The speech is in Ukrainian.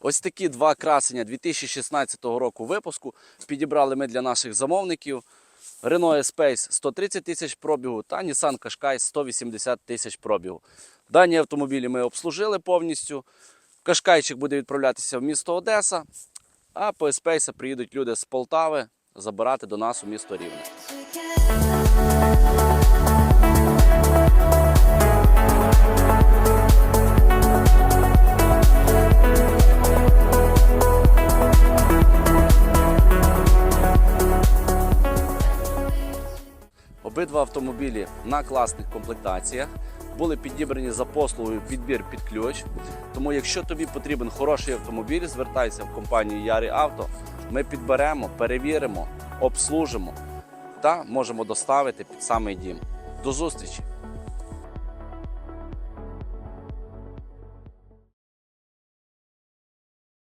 Ось такі два красення 2016 року випуску підібрали ми для наших замовників. Renault Space 130 тисяч пробігу та Nissan Qashqai 180 тисяч пробігу. Дані автомобілі ми обслужили повністю. Кашкайчик буде відправлятися в місто Одеса, а по Space приїдуть люди з Полтави забирати до нас у місто Рівне. Обидва автомобілі на класних комплектаціях були підібрані за послугою підбір під ключ. Тому, якщо тобі потрібен хороший автомобіль, звертайся в компанію Ярі Авто. Ми підберемо, перевіримо, обслужимо та можемо доставити під самий дім. До зустрічі!